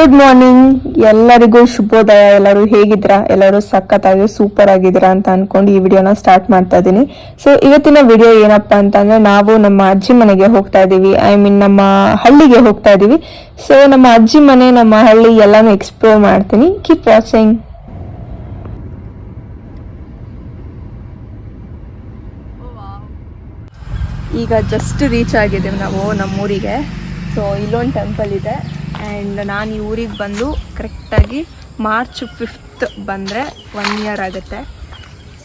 Good morning ಎಲ್ಲರಿಗೂ ಶುಭೋದಯ. ಎಲ್ಲರೂ ಹೇಗಿದ್ರಾ ಎಲ್ಲರೂ ಸಖತ್ತಾಗಿ ಸೂಪರ್ ಆಗಿದ್ರಾ ಅಂತ ಅನ್ಕೊಂಡು ಈ ವಿಡಿಯೋನ ಸ್ಟಾರ್ಟ್ ಮಾಡ್ತಾ ಇದ್ದೀನಿ. ಸೊ ಇವತ್ತಿನ ವಿಡಿಯೋ ಏನಪ್ಪಾ ಅಂತಂದ್ರೆ ನಾವು ನಮ್ಮ ಅಜ್ಜಿ ಮನೆಗೆ ಹೋಗ್ತಾ ಇದೀವಿ ಐ ಮೀನ್ ನಮ್ಮ ಹಳ್ಳಿಗೆ ಹೋಗ್ತಾ ಇದೀವಿ ಸೊ ನಮ್ಮ ಅಜ್ಜಿ ಮನೆ, ನಮ್ಮ ಹಳ್ಳಿ ಎಲ್ಲಾನು ಎಕ್ಸ್ಪ್ಲೋರ್ ಮಾಡ್ತೀನಿ. ಕೀಪ್ ವಾಚಿಂಗ್ ಈಗ ಜಸ್ಟ್ ರೀಚ್ ಆಗಿದ್ದೀವಿ ನಾವು ನಮ್ಮೂರಿಗೆ. ಸೊ ಇಲ್ಲೊಂದು ಟೆಂಪಲ್ ಇದೆ. ಆ್ಯಂಡ್ ನಾನು ಈ ಊರಿಗೆ ಬಂದು ಕರೆಕ್ಟಾಗಿ ಮಾರ್ಚ್ ಫಿಫ್ತ್ ಬಂದರೆ ಒನ್ ಇಯರ್ ಆಗುತ್ತೆ.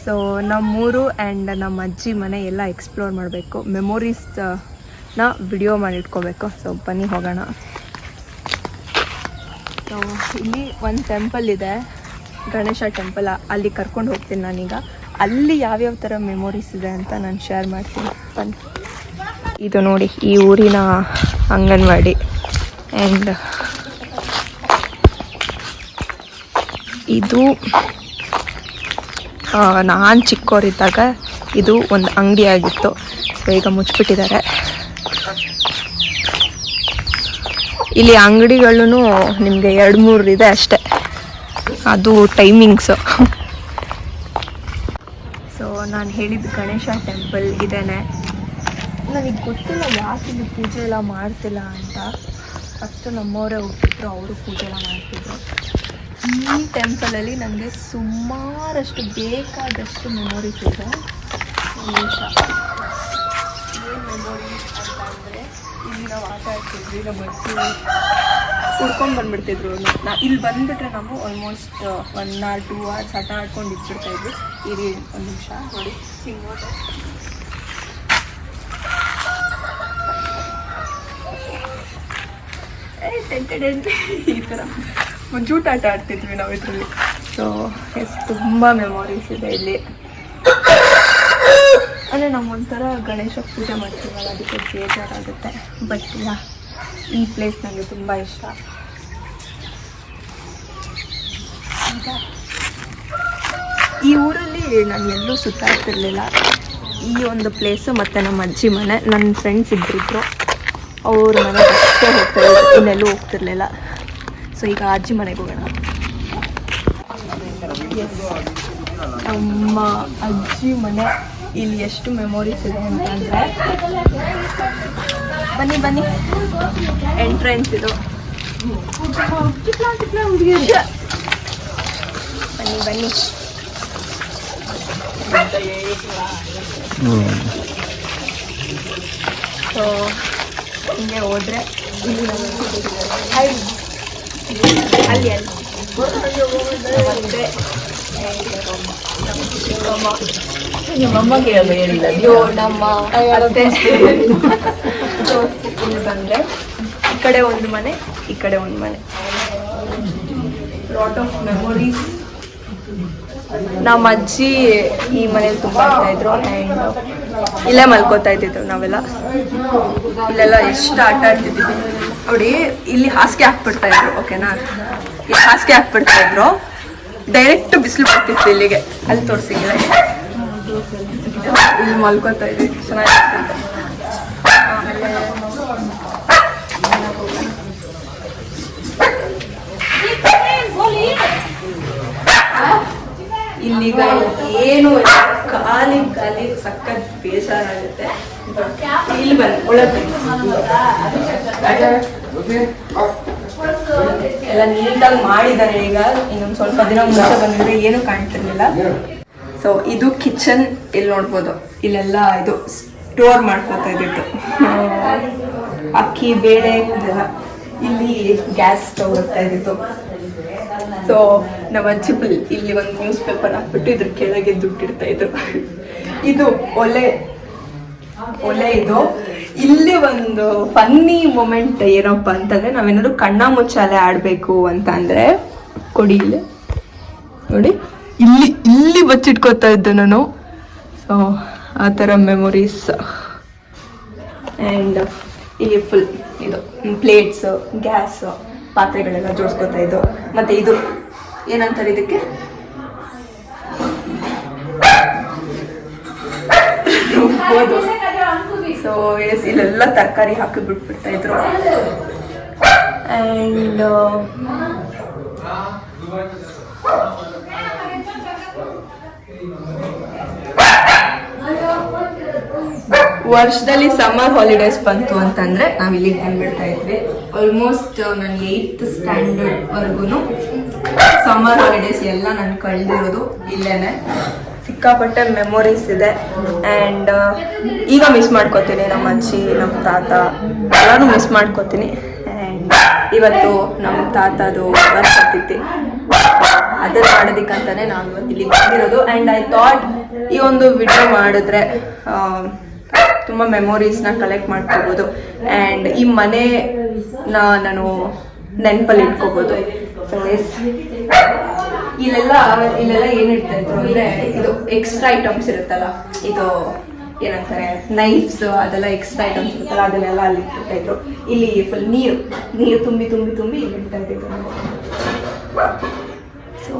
ಸೊ ನಮ್ಮೂರು ಆ್ಯಂಡ್ ನಮ್ಮ ಅಜ್ಜಿ ಮನೆ ಎಲ್ಲ ಎಕ್ಸ್ಪ್ಲೋರ್ ಮಾಡಬೇಕು. ಮೆಮೊರೀಸ್ನ ವಿಡಿಯೋ ಮಾಡಿಟ್ಕೋಬೇಕು. ಸೊ ಬನ್ನಿ ಹೋಗೋಣ. ಸೊ ಇಲ್ಲಿ ಒಂದು ಟೆಂಪಲ್ ಇದೆ. ಗಣೇಶ ಟೆಂಪಲ್ ಅಲ್ಲಿ ಕರ್ಕೊಂಡು ಹೋಗ್ತೀನಿ ನಾನೀಗ. ಅಲ್ಲಿ ಯಾವ್ಯಾವ ಥರ ಮೆಮೊರೀಸ್ ಇದೆ ಅಂತ ನಾನು ಶೇರ್ ಮಾಡ್ತೀನಿ. ಬನ್ನಿ. ಇದು ನೋಡಿ ಈ ಊರಿನ ಅಂಗನವಾಡಿ. ಆ್ಯಂಡ್ ಇದು ನಾನು ಚಿಕ್ಕೋರಿದ್ದಾಗ ಇದು ಒಂದು ಅಂಗಡಿ ಆಗಿತ್ತು. ಸೊ ಈಗ ಮುಚ್ಚಿಬಿಟ್ಟಿದ್ದಾರೆ ಇಲ್ಲಿ ಅಂಗಡಿಗಳೂ ನಿಮಗೆ ಎರಡು ಮೂರು ಇದೆ ಅಷ್ಟೇ. ಅದು ಟೈಮಿಂಗ್ಸು ಸೊ ನಾನು ಹೇಳಿದ ಗಣೇಶ ಟೆಂಪಲ್ ಇದೇನೆ. ನನಗೆ ಗೊತ್ತಿಲ್ಲ ಯಾಕೆ ಇಲ್ಲಿ ಪೂಜೆ ಎಲ್ಲ ಮಾಡ್ತಿಲ್ಲ ಅಂತ. ಫಸ್ಟ್ ನಮ್ಮವರೇ ಹೋಗ್ತಿದ್ರು ಅವರು ಪೂಜೆ ಎಲ್ಲ ಮಾಡ್ತಿದ್ರು. ಈ ಟೆಂಪಲಲ್ಲಿ ನನಗೆ ಸುಮಾರಷ್ಟು ಬೇಕಾದಷ್ಟು ಮೆಮೊರೀಸ್ ಇದೆ. ನಿಮಿಷ ಏನು ಇಲ್ಲಿ ನಾವು ಆಟ ಆಡ್ತಿದ್ವಿ ಬಂದ್ಬಿಡ್ತಿದ್ರು. ನಾ ಇಲ್ಲಿ ಬಂದ್ಬಿಟ್ರೆ ನಾವು almost one or two hours ಆಟ ಆಡ್ಕೊಂಡು ಇದ್ಬಿಡ್ತಾ ಇದ್ವಿ. ಇರಿ, ಒಂದು ನಿಮಿಷ, ನೋಡಿ. ಹಿಂಗೆ ಈ ಥರ ಜೂಟ್ ಆಟ ಆಡ್ತಿದ್ವಿ ನಾವು ಇದರಲ್ಲಿ. ಸೊ ಎಸ್ ತುಂಬ ಮೆಮೊರೀಸ್ ಇದೆ ಇಲ್ಲಿ. ಅಂದರೆ ನಾವು ಒಂಥರ ಗಣೇಶ ಪೂಜೆ ಮಾಡ್ತೀವಲ್ಲ, ಅದಕ್ಕೆ ಬೇಜಾರಾಗುತ್ತೆ. ಬಟ್ ಯಾ, ಈ ಪ್ಲೇಸ್ ನನಗೆ ತುಂಬ ಇಷ್ಟ. ಈ ಊರಲ್ಲಿ ನಾನು ಎಲ್ಲೂ ಸುತ್ತಾಡ್ತಿರ್ಲಿಲ್ಲ. ಈ ಒಂದು ಪ್ಲೇಸು ಮತ್ತು ನಮ್ಮ ಅಜ್ಜಿ ಮನೆ ನನ್ನ ಫ್ರೆಂಡ್ಸ್ ಇಬ್ಬರಿದ್ರು ಅವ್ರ ಮನೆಗೆ ಅಷ್ಟೇ ಹೋಗ್ತಾ ಇದ್ರು ಇನ್ನೆಲ್ಲೂ ಹೋಗ್ತಿರ್ಲಿಲ್ಲ. ಸೊ ಈಗ ಅಜ್ಜಿ ಮನೆಗೆ ಹೋಗೋಣ. ಅಮ್ಮ ನಮ್ಮ ಅಜ್ಜಿ ಮನೆ. ಇಲ್ಲಿ ಎಷ್ಟು ಮೆಮೊರೀಸ್ ಇದೆ ಅಂತಂದರೆ ಬನ್ನಿ ಬನ್ನಿ. ಎಂಟ್ರೆನ್ಸ್ ಇದು. ಬನ್ನಿ ಬನ್ನಿ. ಸೊ ಹಿಂಗೆ ಹೋದ್ರೆ ಇಲ್ಲಿ ಅಲ್ಲಿ ಅಲ್ಲಿ. ಮತ್ತೆ ನಮ್ಮಮ್ಮಗೆ ಅದು ಹೇಳಿಲ್ಲ ಅಯ್ಯೋ ನಮ್ಮ ಇಲ್ಲಿ ಬಂದ್ರೆ ಈ ಕಡೆ ಒಂದು ಮನೆ ಈ ಕಡೆ ಒಂದು ಮನೆ. ಲಾಟ್ ಆಫ್ ಮೆಮೊರೀಸ್ ನಮ್ಮ ಅಜ್ಜಿ ಈ ಮನೇಲಿ ತುಂಬ ಇದ್ರು ಆ್ಯಂಡ್ ಇಲ್ಲೇ ಮಲ್ಕೋತಾ ಇದ್ದಿದ್ದು ನಾವೆಲ್ಲ. ಇಲ್ಲೆಲ್ಲ ಎಷ್ಟು ಆಟ ಆಡ್ತಿದ್ವಿ ನೋಡಿ, ಇಲ್ಲಿ ಹಾಸಿಗೆ ಹಾಕ್ಬಿಡ್ತಾ ಇದ್ರು, ಓಕೆನಾ? ಇಲ್ಲಿ ಹಾಸಿಗೆ ಹಾಕ್ಬಿಡ್ತಾ ಇದ್ರು. ಡೈರೆಕ್ಟ್ ಬಿಸಿಲು ಬರ್ತಿತ್ತು ಇಲ್ಲಿಗೆ. ಅಲ್ಲಿ ತೋರಿಸಿಲ್ಲ ಇಲ್ಲಿ ಮಲ್ಕೋತಾ ಇದ್ವಿ. ಆಮೇಲೆ ಇಲ್ಲಿಗ ಏನು. ಖಾಲಿ ಖಾಲಿ ಸಖತ್ ಬೇಜಾರಾಗುತ್ತೆ. ಇಲ್ಲಿ ಬನ್ನಿ. ಒಳಗೆ ಎಲ್ಲ ನೀಟಾಗಿ ಮಾಡಿದ್ದಾರೆ ಈಗ. ಇನ್ನೊಂದು ಸ್ವಲ್ಪ ದಿನ ಮುಂಚೆ ಬಂದಿದ್ರೆ ಏನು ಕಾಣ್ತಿರ್ಲಿಲ್ಲ. ಸೊ ಇದು ಕಿಚನ್ ಇಲ್ಲಿ ನೋಡ್ಬೋದು. ಇಲ್ಲೆಲ್ಲ ಇದು ಸ್ಟೋರ್ ಮಾಡ್ಕೋತಾ ಇದ್ದಿತ್ತು ಅಕ್ಕಿ, ಬೇಳೆ ಇಲ್ಲಿ ಗ್ಯಾಸ್ ಸ್ಟವ್ ಇರ್ತಾ ಇದ್ದಿತ್ತು ಸೊ ನಮ್ಮ ಅಜ್ಜಿ ಫುಲ್ ಇಲ್ಲಿ ಒಂದು ನ್ಯೂಸ್ ಪೇಪರ್ ಹಾಕ್ಬಿಟ್ಟು ಇದ್ರ ಕೆಳಗೆ ದುಡ್ಡಿಡ್ತಾ ಇದ್ರು. ಇದು ಒಲೆ ಒಲೆ ಇದು. ಇಲ್ಲಿ ಒಂದು ಫನ್ನಿ ಮೂಮೆಂಟ್ ಏನಪ್ಪ ಅಂತಂದ್ರೆ ನಾವೇನಾದ್ರು ಕಣ್ಣ ಮುಚ್ಚಾಲೆ ಆಡ್ಬೇಕು ಅಂತ ಅಂದ್ರೆ, ಕೊಡಿ ಇಲ್ಲಿ. ನೋಡಿ, ಇಲ್ಲಿ ಇಲ್ಲಿ ಬಚ್ಚಿಟ್ಕೋತಾ ಇದ್ದೆ ನಾನು. ಸೊ ಆ ಥರ ಮೆಮೊರೀಸ್ ಆ್ಯಂಡ್ ಇಲ್ಲಿ ಫುಲ್ ಇದು ಪ್ಲೇಟ್ಸ್ ಗ್ಯಾಸ್ ಪಾತ್ರೆಗಳೆಲ್ಲ ಜೋಡಿಸ್ಕೊತಾ ಇದ್ದು ಮತ್ತೆ ಇದು ಏನಂತಾರೆ ಇದಕ್ಕೆ? ರುಬ್ಬೋದು ಸೊ ಎಸ್ ಇಲ್ಲೆಲ್ಲ ತರಕಾರಿ ಹಾಕಿ ಬಿಟ್ಬಿಡ್ತಾ ಇದ್ರು. ಆ್ಯಂಡ್ ವರ್ಷದಲ್ಲಿ ಸಮ್ಮರ್ ಹಾಲಿಡೇಸ್ ಬಂತು ಅಂತಂದ್ರೆ ನಾವ್ ಇಲ್ಲಿಗೆ ಬಂದ್ಬಿಡ್ತಾ ಇದ್ವಿ. ಆಲ್ಮೋಸ್ಟ್ ನನ್ನ ಏಯ್ತ್ ಸ್ಟ್ಯಾಂಡರ್ಡ್ ವರ್ಗು ಸಮ್ಮರ್ ಹಾಲಿಡೇಸ್ ಎಲ್ಲ ನಾನು ಕಳೆದಿರೋದು ಇಲ್ಲೇನೆ. ಸಿಕ್ಕಾಪಟ್ಟೆ ಮೆಮೊರೀಸ್ ಇದೆ. ಆ್ಯಂಡ್ ಈಗ ಮಿಸ್ ಮಾಡ್ಕೋತೀನಿ ನಮ್ಮ ಅಜ್ಜಿ, ನಮ್ಮ ತಾತ. ಎಲ್ಲಾನು ಮಿಸ್ ಮಾಡ್ಕೋತೀನಿ. ಆ್ಯಂಡ್ ಇವತ್ತು ನಮ್ಮ ತಾತದು ಬರ್ತಿತ್ತು ಅದನ್ನ ಮಾಡೋದಕ್ಕಂತಾನೆ ನಾನು ಇಲ್ಲಿ ಬಂದಿರೋದು. ಆ್ಯಂಡ್ ಐ ಥಾಟ್ ಈ ಒಂದು ವಿಡಿಯೋ ಮಾಡಿದ್ರೆ ತುಂಬ ಮೆಮೊರೀಸ್ನ ಕಲೆಕ್ಟ್ ಮಾಡ್ಕೋಬೋದು. ಆ್ಯಂಡ್ ಈ ಮನೆನ ನಾನು ನೆನಪಲ್ಲಿ ಇಟ್ಕೋಬೋದು. ಸೊ ಎಸ್ ಇಲ್ಲೆಲ್ಲ ಇಲ್ಲೆಲ್ಲ ಇದ್ರು ಅಂದ್ರೆ ಇದು ಎಕ್ಸ್ಟ್ರಾ ಐಟಮ್ಸ್ ಇರುತ್ತಲ್ಲ, ಇದು ಏನಂತಾರೆ ನೈಫ್ಸ್ ಅದೆಲ್ಲ ಎಕ್ಸ್ಟ್ರಾ ಐಟಮ್ಸ್ ಇರುತ್ತಲ್ಲ, ಅದನ್ನೆಲ್ಲ ಅಲ್ಲಿ ಇಟ್ಬಿಡ್ತಾ ಇದ್ರು. ಇಲ್ಲಿ ಫುಲ್ ನೀರು ನೀರು ತುಂಬಿ ತುಂಬಿ ತುಂಬಿ ಇಲ್ಲಿ ಇಡ್ತಾ ಸೊ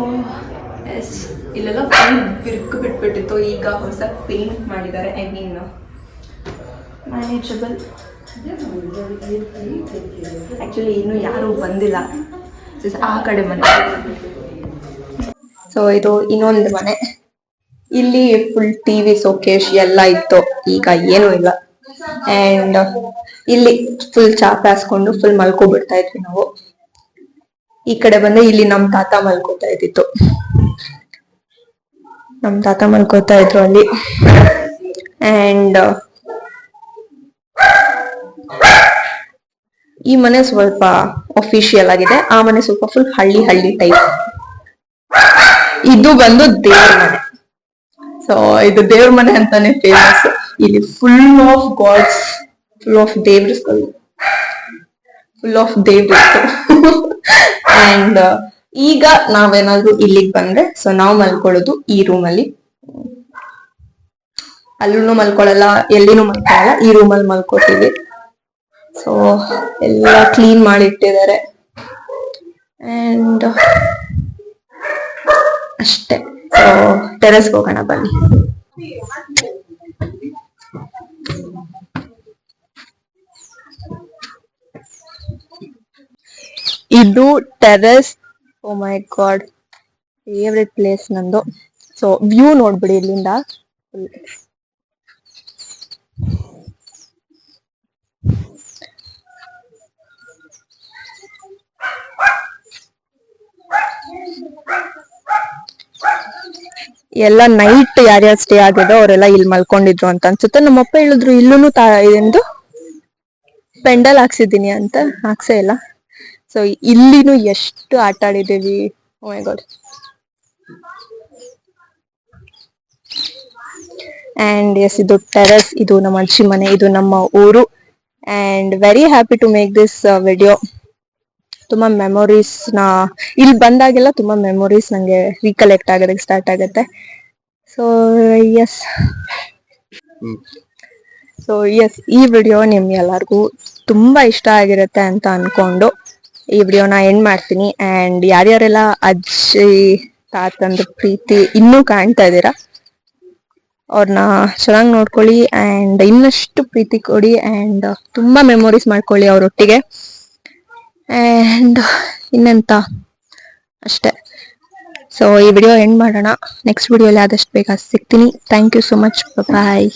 ಎಸ್ ಇಲ್ಲೆಲ್ಲ ಫುಲ್ ಬಿರುಕು ಬಿಟ್ಬಿಟ್ಟಿತ್ತು. ಈಗ ಹೊಸ ಪೇಂಟ್ ಮಾಡಿದ್ದಾರೆ ಐ ಮೀನ್ ಮ್ಯಾನೇಜಬಲ್ ಆ್ಯಕ್ಚುಲಿ ಇನ್ನೂ ಯಾರೂ ಬಂದಿಲ್ಲ. ಆ ಕಡೆ ಮನೆ. ಸೊ ಇದು ಇನ್ನೊಂದು ಮನೆ. ಇಲ್ಲಿ ಫುಲ್ ಟಿವಿ ಸೋಕೇಶ್ ಎಲ್ಲ ಇತ್ತು. ಈಗ ಏನೂ ಇಲ್ಲ. ಅಂಡ್ ಇಲ್ಲಿ ಫುಲ್ ಚಾಪ್ ಹಾಸ್ಕೊಂಡು ಫುಲ್ ಮಲ್ಕೊಬಿಡ್ತಾ ಇದ್ವಿ ನಾವು. ಈ ಕಡೆ ಬಂದ್ರೆ ಇಲ್ಲಿ ನಮ್ ತಾತ ಮಲ್ಕೋತಾ ಇದ್ದಿತ್ತು. ನಮ್ ತಾತ ಮಲ್ಕೋತಾ ಇದ್ರು ಅಲ್ಲಿ. ಅಂಡ್ ಈ ಮನೆ ಸ್ವಲ್ಪ ಅಫಿಷಿಯಲ್ ಆಗಿದೆ. ಆ ಮನೆ ಸ್ವಲ್ಪ ಫುಲ್ ಹಳ್ಳಿ ಹಳ್ಳಿ ಟೈಪ್ ಇದು ಬಂದು ದೇವ್ರ ಮನೆ. ಸೊ ಇದು ದೇವ್ರ ಮನೆ ಅಂತಾನೆ ಫೇಮಸ್ ಇಲ್ಲಿ full of gods full of ದೇವ್ರಗಳು full of ದೇವ್ರಿತ್ತು ಅಂಡ್ ಈಗ ನಾವೇನಾದ್ರೂ ಇಲ್ಲಿಗೆ ಬಂದ್ರೆ ಸೊ ನಾವು ಮಲ್ಕೊಳ್ಳೋದು ಈ ರೂಮ್ ಅಲ್ಲಿ. ಅಲ್ಲೂ ಮಲ್ಕೊಳ್ಳಲ್ಲ ಎಲ್ಲಿನೂ ಮಲ್ಕೊಳ್ಳಲ್ಲ ಈ ರೂಮಲ್ಲಿ ಮಲ್ಕೋತೀವಿ. ಸೊ ಎಲ್ಲ ಕ್ಲೀನ್ ಮಾಡಿ ಇಟ್ಟಿದ್ದಾರೆ ಅಂಡ್ ಅಷ್ಟೇ ಸೊ ಟೆರೆಸ್ಗೆ ಹೋಗೋಣ, ಬನ್ನಿ. ಇದು terrace oh my God favourite place ನಂದು. ಸೊ ವ್ಯೂ ನೋಡ್ಬಿಡಿ ಇಲ್ಲಿಂದ. ಎಲ್ಲ ನೈಟ್ ಯಾರ್ಯಾರು ಸ್ಟೇ ಆಗಿದೋ ಅವರೆಲ್ಲ ಇಲ್ಲಿ ಮಲ್ಕೊಂಡಿದ್ರು ಅಂತ ಅನ್ಸುತ್ತೆ. ನಮ್ಮಪ್ಪ ಹೇಳಿದ್ರು ಇಲ್ಲೂ ತಾ ಎಂದು. ಪೆಂಡಲ್ ಹಾಕ್ಸಿದೀನಿ ಅಂತ. ಹಾಕ್ಸೇ ಇಲ್ಲ. ಸೊ ಇಲ್ಲಿನು ಎಷ್ಟು ಆಟ ಆಡಿದೀವಿ ಗಾಡ್ ಅಂಡ್ ಎಸ್ ಇದು ಟೆರಸ್ ಇದು ನಮ್ಮ ಅಜ್ಜಿ ಮನೆ, ಇದು ನಮ್ಮ ಊರು. And very happy to make this video ತುಂಬಾ ಮೆಮೊರೀಸ್ನ ಇಲ್ಲಿ ಬಂದಾಗೆಲ್ಲ ತುಂಬಾ ಮೆಮೊರೀಸ್ ನಂಗೆ ರೀಕಲೆಕ್ಟ್ ಆಗೋದಕ್ಕೆ ಸ್ಟಾರ್ಟ್ ಆಗುತ್ತೆ. ಸೊ ಎಸ್ ಸೊ ಎಸ್ ಈ ವಿಡಿಯೋ ನಿಮ್ಗೆ ಎಲ್ಲರಿಗೂ ತುಂಬಾ ಇಷ್ಟ ಆಗಿರುತ್ತೆ ಅಂತ ಅನ್ಕೊಂಡು ಈ ವಿಡಿಯೋನ ಎಂಡ್ ಮಾಡ್ತೀನಿ. ಅಂಡ್ ಯಾರ್ಯಾರೆಲ್ಲ ಅಜ್ಜಿ ತಾತಂದು ಪ್ರೀತಿ ಇನ್ನೂ ಕಾಣ್ತಾ ಇದ್ದೀರಾ ಅವ್ರನ್ನ ಚೆನ್ನಾಗಿ ನೋಡ್ಕೊಳ್ಳಿ. ಅಂಡ್ ಇನ್ನಷ್ಟು ಪ್ರೀತಿ ಕೊಡಿ. ಅಂಡ್ ತುಂಬಾ ಮೆಮೊರೀಸ್ ಮಾಡ್ಕೊಳ್ಳಿ ಅವರೊಟ್ಟಿಗೆ. ಅಂಡ್ ಇನ್ನೆಂತ? ಅಷ್ಟೇ. ಸೊ ಈ ವಿಡಿಯೋ ಎಂಡ್ ಮಾಡೋಣ. ನೆಕ್ಸ್ಟ್ ವಿಡಿಯೋಲಿ ಆದಷ್ಟು ಬೇಗ ಸಿಗ್ತೀನಿ. Thank you so much bye